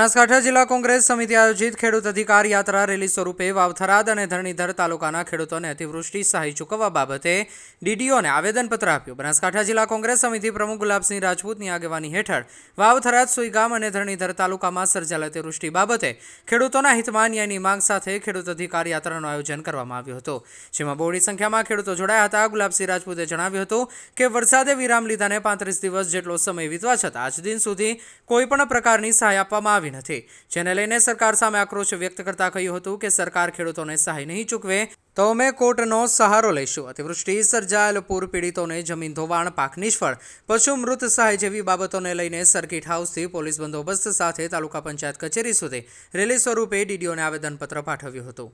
બનાસકાંઠા જિલ્લા કોંગ્રેસ સમિતિ આયોજિત ખેડૂત અધિકાર યાત્રા રેલી સ્વરૂપે વાવથરાદ અને ધરણીધર તાલુકાના ખેડૂતોને અતિવૃષ્ટિ સહાય ચૂકવવા બાબતે ડીડીઓને આવેદનપત્ર આપ્યું. બનાસકાંઠા જિલ્લા કોંગ્રેસ સમિતિ પ્રમુખ ગુલાબસિંહ રાજપૂતની આગેવાની હેઠળ વાવથરાદ, સુઈગામ અને ધરણીધર તાલુકામાં સર્જાયેલ અતિવૃષ્ટિ બાબતે ખેડૂતોના હિતમાં ન્યાયની માંગ સાથે ખેડૂત અધિકાર યાત્રાનું આયોજન કરવામાં આવ્યું હતું. જેમાં બહોળી સંખ્યામાં ખેડૂતો જોડાયા હતા. ગુલાબસિંહ રાજપૂતે જણાવ્યું હતું કે વરસાદે વિરામ લીધાને પાંત્રીસ દિવસ જેટલો સમય વીતવા છતાં આજ દિન સુધી કોઈપણ પ્રકારની સહાય આપવામાં આવી નથી. જેને લઈને સરકાર સામે આક્રોશ વ્યક્ત કરતા કહ્યું હતું કે સરકાર ખેડૂતોને સહાય નહીં ચૂકવે તો અમે કોર્ટનો સહારો લઈશું. અતિવૃષ્ટિ સર્જાયેલ પૂર પીડિતોને જમીન ધોવાણ, પાક નિષ્ફળ, પશુ મૃત સહાય જેવી બાબતોને લઈને સર્કિટ હાઉસથી પોલીસ બંદોબસ્ત સાથે તાલુકા પંચાયત કચેરી સુધી રેલી સ્વરૂપે ડીડીઓને આવેદનપત્ર પાઠવ્યું હતું.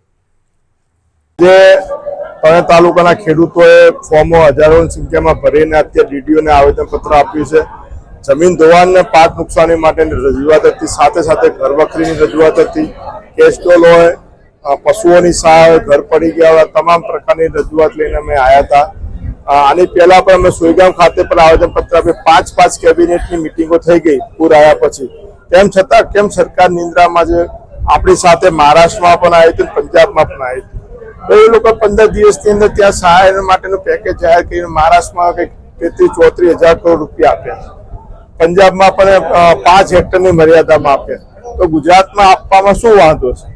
જે અને તાલુકાના ખેડૂતોએ ફોર્મો હજારોની સંખ્યામાં ભરીને અત્યારે ડીડીઓને આવેદનપત્ર આપ્યું છે. જમીન ધોવાણને પાક નુકસાની માટેની રજૂઆત હતી. સાથે સાથે ઘરવખરીની રજૂઆત હતી. કેસ્ટોલ હોય પશુઓની સહાય હોય ઘર પડી ગયા હોય તમામ પ્રકારની રજૂઆત લઈને અમે આવ્યા હતા. આની પહેલા પણ અમે સોઈગામ ખાતે પણ આવેદનપત્ર આપી પાંચ પાંચ કેબિનેટની મિટિંગો થઈ ગઈ પૂર આવ્યા પછી. તેમ છતાં કેમ સરકાર નિંદ્રામાં છે? આપણી સાથે મહારાષ્ટ્રમાં પણ આવી હતી પંજાબમાં પણ આવી હતી. તો એ લોકો પંદર દિવસની અંદર ત્યાં સહાય માટેનું પેકેજ જાહેર કરીને મહારાષ્ટ્રમાં કંઈક તેત્રીસ ચોત્રીસ હજાર કરોડ રૂપિયા આપ્યા છે. પંજાબમાં પણ પાંચ હેક્ટરની મર્યાદામાં આપે. તો ગુજરાતમાં આપવામાં શું વાંધો છે?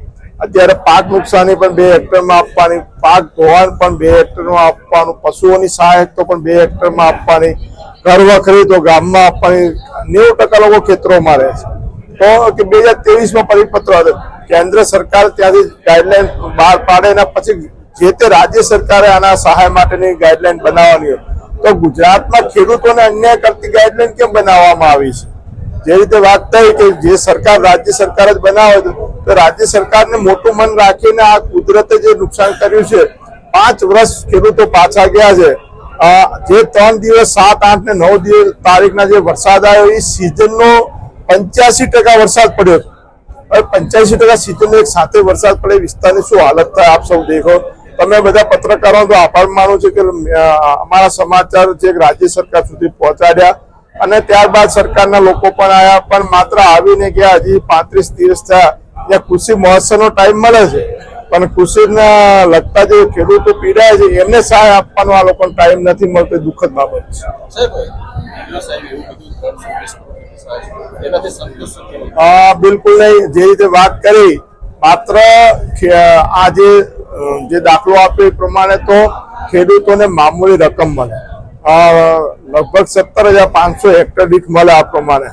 અત્યારે પાક નુકસાની પણ બે હેક્ટરમાં આપવાની, પાક ધોવાણ પણ બે હેક્ટરમાં આપવાનું, પશુઓની સહાયક તો પણ બે હેક્ટરમાં આપવાની ઘર વખરી તો ગામમાં આપવાની, નેવું ટકા લોકો ખેતરોમાં રહે છે. તો કે બે હજાર ત્રેવીસમાં પરિપત્ર કેન્દ્ર સરકાર ત્યાંથી ગાઈડલાઈન બહાર પાડે એના પછી જે તે રાજ્ય સરકારે આના સહાય માટેની ગાઈડલાઈન બનાવવાની હોય તો ગુજરાતમાં ખેડૂતોને અન્યાય કરતી ગાઈડલાઈન કેમ બનાવવામાં આવી છે? જે રીતે વાત થઈ કે જે સરકાર રાજ્ય સરકાર જ બનાવે તો રાજ્ય સરકારને મોટું મન રાખીને આ કુદરતે જે નુકસાન કર્યું છે, પાંચ વર્ષ ખેડૂતો પાછા ગયા છે. જે ત્રણ દિવસ, સાત, આઠ ને નવ દિવસ તારીખના જે વરસાદ આવ્યો, એ સિઝનનો પંચ્યાસી ટકા વરસાદ પડ્યો. હવે પંચ્યાસી ટકા સિઝનનો એક સાથે વરસાદ પડે, વિસ્તારની શું હાલત થાય, આપ સૌ દેખો. તમે બધા પત્રકારો તો આભાર માનું છું કે અમારા સમાચાર જે રાજ્ય સરકાર સુધી પહોંચાડ્યા અને ત્યારબાદ સરકારના લોકો પણ આવ્યા પણ માત્ર આવીને ગયા હજી પાંત્રીસ ત્રીસ થયા. ત્યાં કૃષિ મહોત્સવનો ટાઈમ મળે છે. પણ કૃષિના લગતા જે ખેડૂતો પીડાય છે એમને સહાય આપવાનો આ લોકોને ટાઈમ નથી મળતો દુઃખદ બાબત છે. બિલકુલ નહીં. જે રીતે વાત કરી માત્ર આ જે જે દાખલો આપ્યો એ પ્રમાણે તો ખેડૂતોને મામૂલી રકમ મળે. લગભગ સત્તર હજાર પાંચસો હેક્ટર દીઠ મળે આ પ્રમાણે.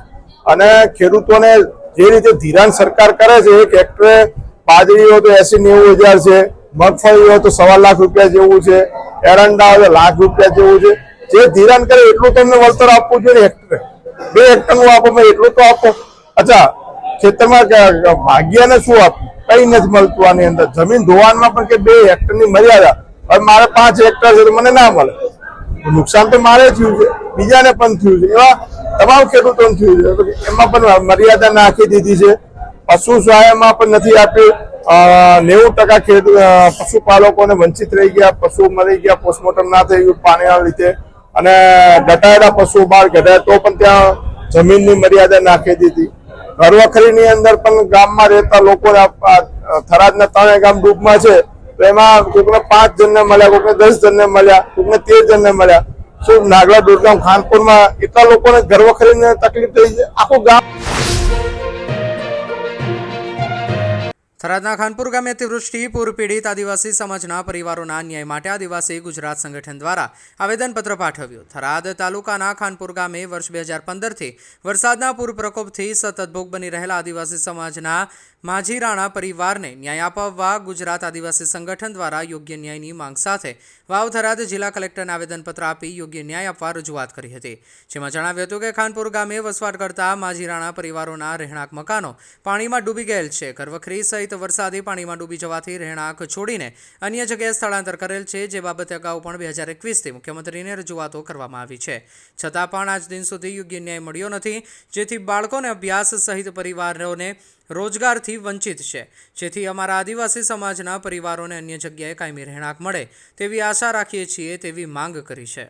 અને ખેડૂતોને જે રીતે ધિરાણ સરકાર કરે છે, એક હેક્ટરે બાજરી હોય તો એસી નેવું હજાર છે, મગફળી હોય તો સવા લાખ રૂપિયા જેવું છે, એરંડા હોય લાખ રૂપિયા જેવું છે. જે ધિરાણ કરે એટલું તમને વળતર આપવું જોઈએ હેક્ટરે. બે હેક્ટરનું આપો એટલું તો આપો. અચ્છા ખેતરમાં ભાગ્યાને શું આપ્યું કઈ નથી મળતું આની અંદર. જમીન ધોવાણમાં પણ કે બે હેક્ટરની મર્યાદા. હવે મારે પાંચ હેક્ટર છે મને ના મળે. નુકસાન તો મારે થયું છે. બીજાને પણ થયું છે. એવા તમામ ખેડૂતોને થયું છે. એમાં પણ મર્યાદા નાખી દીધી છે. પશુ સહાયમાં પણ નથી આપ્યું. નેવું ટકા ખેડૂત પશુપાલકોને વંચિત રહી ગયા. પશુ મરી ગયા. પોસ્ટમોર્ટમ ના થઈ ગયું પાણીના લીધે. અને દટાયેલા પશુ બહાર ગઢાય તો પણ ત્યાં જમીનની મર્યાદા નાખી દીધી. ઘરની અંદર પણ ગામમાં રહેતા ના થરાદના ત્રણેય ગામ ડૂબમાં છે. તો એમાં કોકને પાંચ જણને મળ્યા, કોકને દસ જણને મળ્યા, કોકને તેર જણને મળ્યા. શું નાગલા દુર્ગામ ખાનપુરમાં એટલા લોકોને ઘર ને તકલીફ થઈ છે? આખું ગામ થરાદના ખાનપુર ગામે અતિવૃષ્ટિ પૂર પીડિત આદિવાસી સમાજના પરિવારોના ન્યાય માટે આદિવાસી ગુજરાત સંગઠન દ્વારા આવેદનપત્ર પાઠવ્યું. થરાદ તાલુકાના ખાનપુર ગામે વર્ષ બે હજાર પંદરથી વરસાદના પૂર પ્રકોપથી સતત ભોગ બની રહેલા આદિવાસી સમાજના માજી રાણા પરિવારને ન્યાય અપાવવા ગુજરાત આદિવાસી સંગઠન દ્વારા યોગ્ય ન્યાયની માંગ સાથે વાવ થરાદ જિલ્લા કલેક્ટરને આવેદનપત્ર આપી યોગ્ય ન્યાય આપવા રજૂઆત કરી હતી. જેમાં જણાવ્યું હતું કે ખાનપુર ગામે વસવાટ કરતા માજી રાણા પરિવારોના રહેણાંક મકાનો પાણીમાં ડૂબી ગયેલ છે. ઘરવખરી સહિત વરસાદી પાણીમાં ડૂબી જવાથી રહેણાંક છોડીને અન્ય જગ્યાએ સ્થળાંતર કરેલ છે, જે બાબતે અગાઉ પણ બે હજાર એકવીસથી મુખ્યમંત્રીને રજૂઆતો કરવામાં આવી છે. છતાં પણ આજ દિન સુધી યોગ્ય ન્યાય મળ્યો નથી, જેથી બાળકોને અભ્યાસ સહિત પરિવારોને રોજગારથી વંચિત છે. જેથી અમારા આદિવાસી સમાજના પરિવારોને અન્ય જગ્યાએ કાયમી રહેણાંક મળે તેવી આશા રાખીએ છીએ તેવી માંગ કરી છે.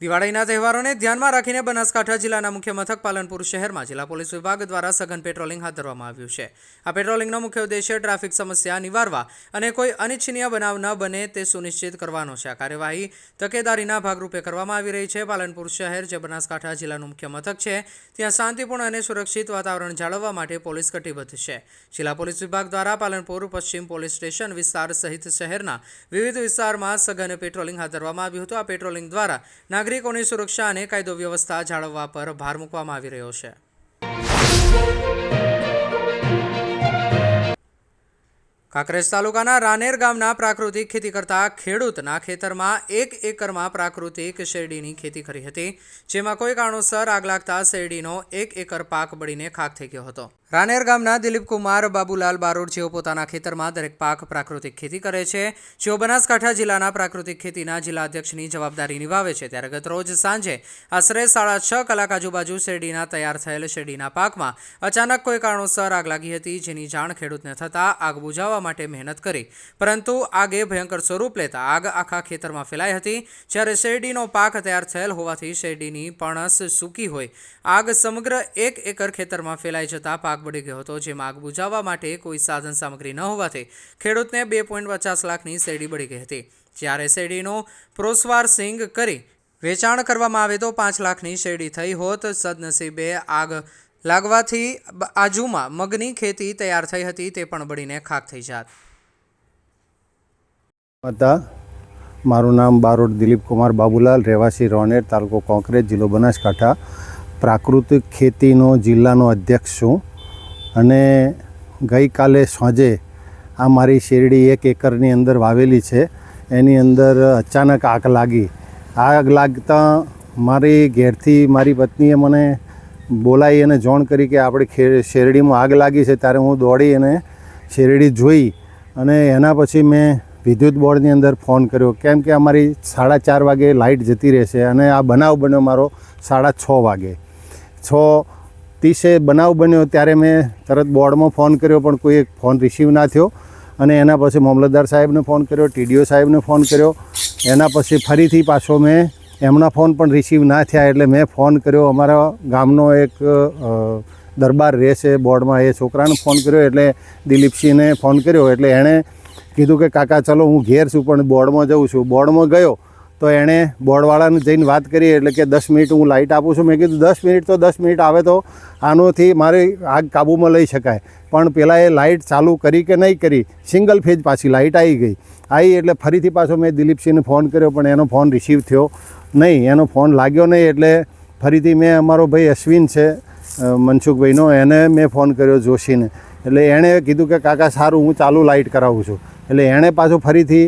દિવાળીના તહેવારોને ધ્યાનમાં રાખીને બનાસકાંઠા જિલ્લાના મુખ્ય મથક પાલનપુર શહેરમાં જિલ્લા પોલીસ વિભાગ દ્વારા સઘન પેટ્રોલિંગ હાથ ધરવામાં આવ્યું છે. આ પેટ્રોલિંગનો મુખ્ય ઉદ્દેશ્ય ટ્રાફિક સમસ્યા નિવારવા અને કોઈ અનિચ્છનીય બનાવ ન બને તે સુનિશ્ચિત કરવાનો છે. આ કાર્યવાહી તકેદારીના ભાગરૂપે કરવામાં આવી રહી છે. પાલનપુર શહેર, જે બનાસકાંઠા જિલ્લાનું મુખ્ય મથક છે, ત્યાં શાંતિપૂર્ણ અને સુરક્ષિત વાતાવરણ જાળવવા માટે પોલીસ કટિબદ્ધ છે. જિલ્લા પોલીસ વિભાગ દ્વારા પાલનપુર, પશ્ચિમ પોલીસ સ્ટેશન વિસ્તાર સહિત શહેરના વિવિધ વિસ્તારમાં સઘન પેટ્રોલિંગ હાથ ધરવામાં આવ્યું હતું. આ પેટ્રોલિંગ દ્વારા નાગરિકોની સુરક્ષા અને કાયદો વ્યવસ્થા જાળવવા પર ભાર મૂકવામાં આવી રહ્યો છે. કાંકરેજ તાલુકાના રાનેર ગામના પ્રાકૃતિક ખેતી કરતા ખેડૂતના ખેતરમાં એક એકરમાં પ્રાકૃતિક શેરડીની ખેતી કરી હતી, જેમાં કોઈ કારણોસર આગ લાગતા શેરડીનો એક એકર પાક બળીને ખાક થઈ ગયો હતો. રાનેર ગામના દિલીપકુમાર બાબુલાલ બારોડ જેઓ પોતાના ખેતરમાં દરેક પાક પ્રાકૃતિક ખેતી કરે છે, જેઓ બનાસકાંઠા જિલ્લાના પ્રાકૃતિક ખેતીના જિલ્લા અધ્યક્ષની જવાબદારી નિભાવે છે. ત્યારે ગત રોજ સાંજે આશરે સાડા છ કલાક આજુબાજુ શેરડીના તૈયાર થયેલ શેરડીના પાકમાં અચાનક કોઈ કારણોસર આગ લાગી હતી, જેની જાણ ખેડૂતને થતાં આગ બુઝાવવા માટે મહેનત કરી. પરંતુ આગે ભયંકર સ્વરૂપ લેતા આગ આખા ખેતરમાં ફેલાઈ હતી. જ્યારે શેરડીનો પાક તૈયાર થયેલ હોવાથી શેરડીની પણસ સૂકી હોય. આગ સમગ્ર એક એકર ખેતરમાં ફેલાઈ જતા પાક બળી ગયો હતો. જેમાં આગ બુજાવવા માટે કોઈ સાધન સામગ્રી ન હોવાથી ખેડૂતને બે પોઈન્ટ પચાસ લાખની શેરડી બળી ગઈ હતી. જ્યારે શેરડીનો પ્રોસવાર સિંગ કરી વેચાણ કરવામાં આવે તો પાંચ લાખની શેરડી થઈ હોત. સદનસીબે આગ લાગવાથી આજુમાં મગની ખેતી તૈયાર થઈ હતી તે પણ બળીને ખાક થઈ જાત. મારું નામ બારોટ દિલીપ કુમાર બાબુલાલ, રહેવાસી રોનેર તાલુકો કોંકરેજ, જિલ્લો બનાસકાંઠા. પ્રાકૃતિક ખેતીનો જિલ્લાનો અધ્યક્ષ છું. અને ગઈકાલે સાંજે આ મારી શેરડી એક એકરની અંદર વાવેલી છે. એની અંદર અચાનક આગ લાગી. આગ લાગતા મારી ઘેરથી મારી પત્નીએ મને બોલાવી અને જોણ કરી કે આપણી શેરડીમાં આગ લાગી છે ત્યારે હું દોડી અને શેરડી જોઈ અને એના પછી મેં વિદ્યુત બોર્ડની અંદર ફોન કર્યો. કેમ કે અમારી સાડા ચાર વાગે લાઇટ જતી રહેશે અને આ બનાવ બન્યો મારો સાડા છ વાગે. છ ત્રીસે બનાવ બન્યો ત્યારે મેં તરત બોર્ડમાં ફોન કર્યો, પણ કોઈ ફોન રિસીવ ના થયો. અને એના પછી મામલતદાર સાહેબને ફોન કર્યો, ટીડીઓ સાહેબને ફોન કર્યો. એના પછી ફરીથી પાછો મેં એમના ફોન પણ રિસીવ ના થયા એટલે મેં ફોન કર્યો. અમારા ગામનો એક દરબાર રહે છે બોર્ડમાં એ છોકરાને ફોન કર્યો એટલે દિલીપસિંહને ફોન કર્યો. એટલે એણે કીધું કે, કાકા, ચલો, હું ઘેર છું, પણ બોર્ડમાં જઉં છું. બોર્ડમાં ગયો. તો એણે બોર્ડવાળાને જઈને વાત કરી એટલે કે દસ મિનિટ હું લાઇટ આપું છું. મેં કીધું, દસ મિનિટ તો, દસ મિનિટ આવે તો આનોથી મારી આગ કાબૂમાં લઈ શકાય. પણ પહેલાં એ લાઇટ ચાલુ કરી કે નહીં કરી, સિંગલ ફેજ પાછી લાઇટ આવી ગઈ. આવી એટલે ફરીથી પાછો મેં દિલીપસિંહને ફોન કર્યો, પણ એનો ફોન રિસીવ થયો નહીં. એનો ફોન લાગ્યો નહીં એટલે ફરીથી મેં અમારો ભાઈ અશ્વિન છે મનસુખભાઈનો, એને મેં ફોન કર્યો જોશીને. એટલે એણે કીધું કે, કાકા, સારું, હું ચાલુ લાઇટ કરાવું છું. એટલે એણે પાછો ફરીથી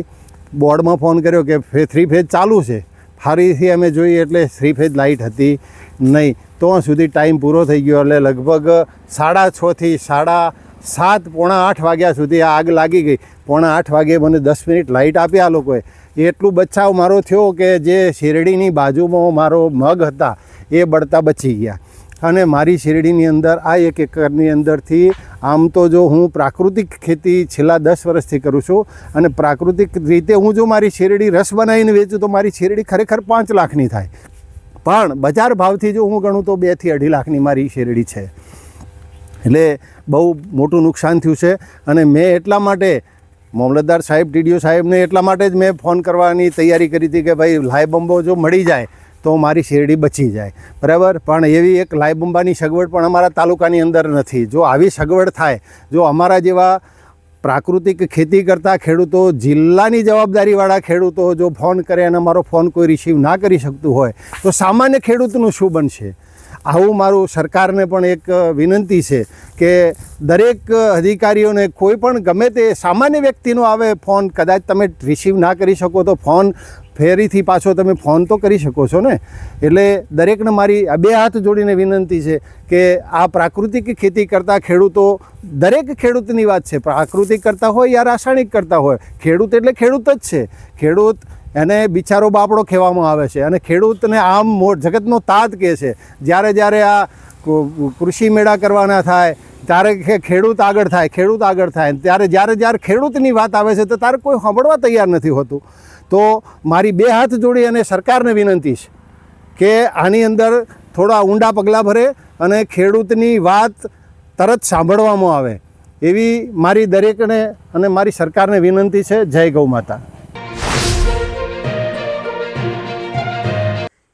બોર્ડમાં ફોન કર્યો કે ફે થ્રી ફેજ ચાલુ છે. ફરીથી અમે જોઈએ એટલે થ્રી ફેજ લાઇટ હતી નહીં. તો સુધી ટાઈમ પૂરો થઈ ગયો એટલે લગભગ સાડા છથી સાડા સાત, પોણા આઠ વાગ્યા સુધી આગ લાગી ગઈ. પોણા આઠ વાગે મને દસ મિનિટ લાઇટ આપી આ લોકોએ. એટલું બચાવ મારો થયો કે જે શેરડીની બાજુમાં મારો મગ હતા, એ બળતા બચી ગયા. અને મારી શેરડીની અંદર, આ એક એકરની અંદરથી, આમ તો જો હું પ્રાકૃતિક ખેતી છેલ્લા દસ વર્ષથી કરું છું અને પ્રાકૃતિક રીતે હું જો મારી શેરડી રસ બનાવીને વેચું તો મારી શેરડી ખરેખર પાંચ લાખની થાય. પણ બજાર ભાવથી જો હું ગણું તો બેથી અઢી લાખની મારી શેરડી છે. એટલે બહુ મોટું નુકસાન થયું છે અને મેં એટલા માટે, મામલતદાર સાહેબ ટીડીઓ સાહેબને એટલા માટે જ મેં ફોન કરવાની તૈયારી કરી હતી કે ભાઈ લાય બંબો જો મળી જાય તો મારી શેરડી બચી જાય. બરાબર? પણ એવી એક લાઈ બંબાની સગવડ પણ અમારા તાલુકાની અંદર નથી. જો આવી સગવડ થાય, જો અમારા જેવા પ્રાકૃતિક ખેતી કરતા ખેડૂતો, જિલ્લાની જવાબદારીવાળા ખેડૂતો જો ફોન કરે અને અમારો ફોન કોઈ રિસીવ ના કરી શકતું હોય, તો સામાન્ય ખેડૂતનું શું બનશે? આવું મારું સરકારને પણ એક વિનંતી છે કે દરેક અધિકારીઓને કોઈ પણ ગમે તે સામાન્ય વ્યક્તિનો આવે ફોન, કદાચ તમે રિસીવ ના કરી શકો તો ફોન, ફેરીથી પાછો તમે ફોન તો કરી શકો છો ને? એટલે દરેકને મારી આ બે હાથ જોડીને વિનંતી છે કે આ પ્રાકૃતિક ખેતી કરતા ખેડૂતો, દરેક ખેડૂતની વાત છે. પ્રાકૃતિક કરતા હોય યા રાસાયણિક કરતા હોય? ખેડૂત એટલે ખેડૂત જ છે. ખેડૂત એને બિચારો બાપડો કહેવામાં આવે છે. અને ખેડૂતને આમ જગતનો તાત કહે છે. જ્યારે જ્યારે આ કૃષિ મેળા કરવાના થાય, ત્યારે કે ખેડૂત આગળ થાય, ખેડૂત આગળ થાય, ત્યારે જ્યારે જ્યારે ખેડૂતની વાત આવે છે, તો તારે કોઈ સાંભળવા તૈયાર નથી હોતું. તો મારી બે હાથ જોડી અને સરકારને વિનંતી છે કે આની અંદર થોડા ઊંડા પગલાં ભરે અને ખેડૂતની વાત તરત સાંભળવામાં આવે. એવી મારી દરેકને અને મારી સરકારને વિનંતી છે. જય ગૌ માતા.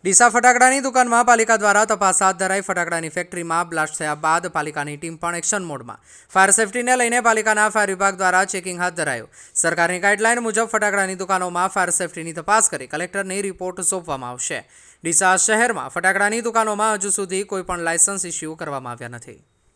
ડીસા ફટાકડાની દુકાનમાં પાલિકા દ્વારા તપાસ હાથ ધરાઈ ફટાકડાની ફેક્ટરીમાં બ્લાસ્ટ થયા બાદ પાલિકાની ટીમ પણ એક્શન મોડમાં. ફાયર સેફટીને લઈને પાલિકાના ફાયર વિભાગ દ્વારા ચેકિંગ હાથ ધરાયું. સરકારની ગાઈડલાઈન મુજબ ફટાકડાની દુકાનોમાં ફાયર સેફટીની તપાસ કરી કલેક્ટરને રિપોર્ટ સોંપવામાં આવશે. ડીસા શહેરમાં ફટાકડાની દુકાનોમાં હજુ સુધી કોઈ પણ લાયસન્સ ઇસ્યુ કરવામાં આવ્યા નથી.